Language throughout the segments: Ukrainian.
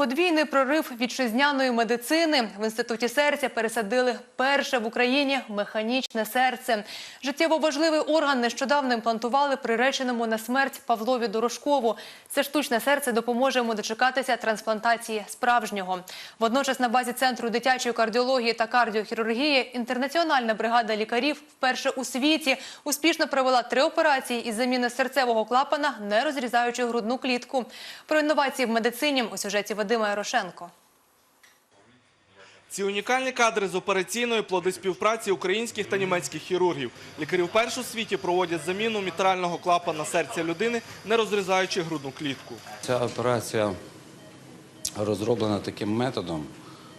Подвійний прорив вітчизняної медицини в інституті серця пересадили перше в Україні механічне серце. Життєво важливий орган нещодавно імплантували приреченому на смерть Павлові Дорошкову. Це штучне серце допоможе йому дочекатися трансплантації справжнього. Водночас на базі центру дитячої кардіології та кардіохірургії інтернаціональна бригада лікарів вперше у світі успішно провела три операції із заміни серцевого клапана, не розрізаючи грудну клітку. Про інновації в медицині у сюжеті Вадима Ярошенко. Ці унікальні кадри з операційної плоди співпраці українських та німецьких хірургів. Лікарі вперше у світі проводять заміну мітрального клапана серця людини, не розрізаючи грудну клітку. Ця операція розроблена таким методом,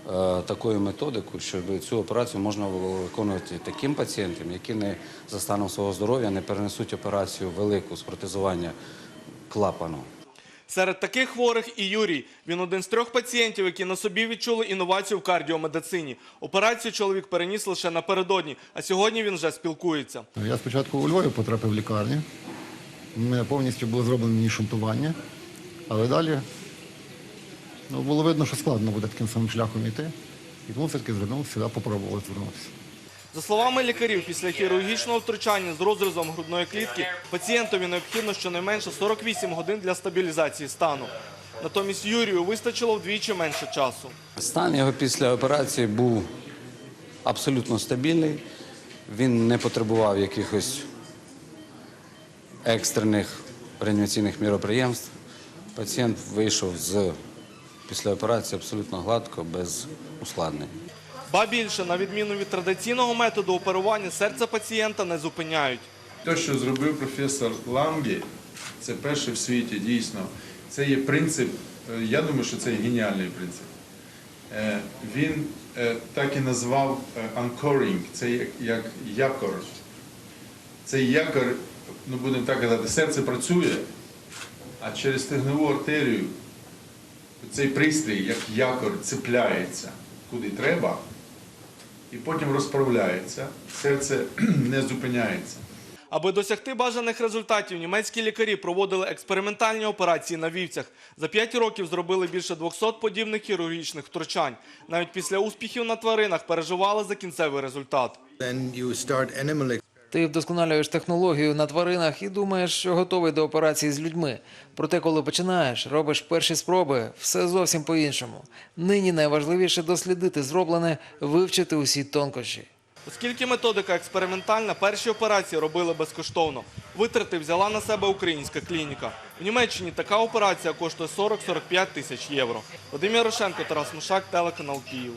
е, такою методикою, щоб цю операцію можна було виконувати таким пацієнтам, які не за станом свого здоров'я не перенесуть операцію велику з протезування клапану. Серед таких хворих і Юрій. Він один з трьох пацієнтів, які на собі відчули інновацію в кардіомедицині. Операцію чоловік переніс лише напередодні, а сьогодні він вже спілкується. Я спочатку у Львові потрапив в лікарню. Мене повністю було зроблено мені шунтування, але далі ну, було видно, що складно буде таким самим шляхом йти. І тому все-таки звернувся сюди, звернутися. За словами лікарів, після хірургічного втручання з розрізом грудної клітки пацієнтові необхідно щонайменше 48 годин для стабілізації стану. Натомість Юрію вистачило вдвічі менше часу. Стан його після операції був абсолютно стабільний. Він не потребував якихось екстрених реанімаційних міроприємств. Пацієнт вийшов з після операції абсолютно гладко, без ускладнень. Ба більше, на відміну від традиційного методу оперування, серце пацієнта не зупиняють. Те, що зробив професор Ламбі, це перше в світі дійсно. Це є принцип, е, я думаю, що це геніальний принцип. Е, Він е, так і назвав anchoring, це як якор. Цей якор, ну будемо так казати, серце працює, а через стегнову артерію цей пристрій, як якор, цепляється куди треба, і потім розправляється. Серце не зупиняється. Аби досягти бажаних результатів, німецькі лікарі проводили експериментальні операції на вівцях. За 5 років зробили більше 200 подібних хірургічних втручань. Навіть після успіхів на тваринах переживали за кінцевий результат. Ти вдосконалюєш технологію на тваринах і думаєш, що готовий до операції з людьми. Проте, коли починаєш, робиш перші спроби, все зовсім по-іншому. Нині найважливіше дослідити зроблене, вивчити усі тонкощі. Оскільки методика експериментальна, перші операції робили безкоштовно. Витрати взяла на себе українська клініка. В Німеччині така операція коштує 40-45 тисяч євро. Вадим Ярошенко, Тарас Мушак, телеканал Київ.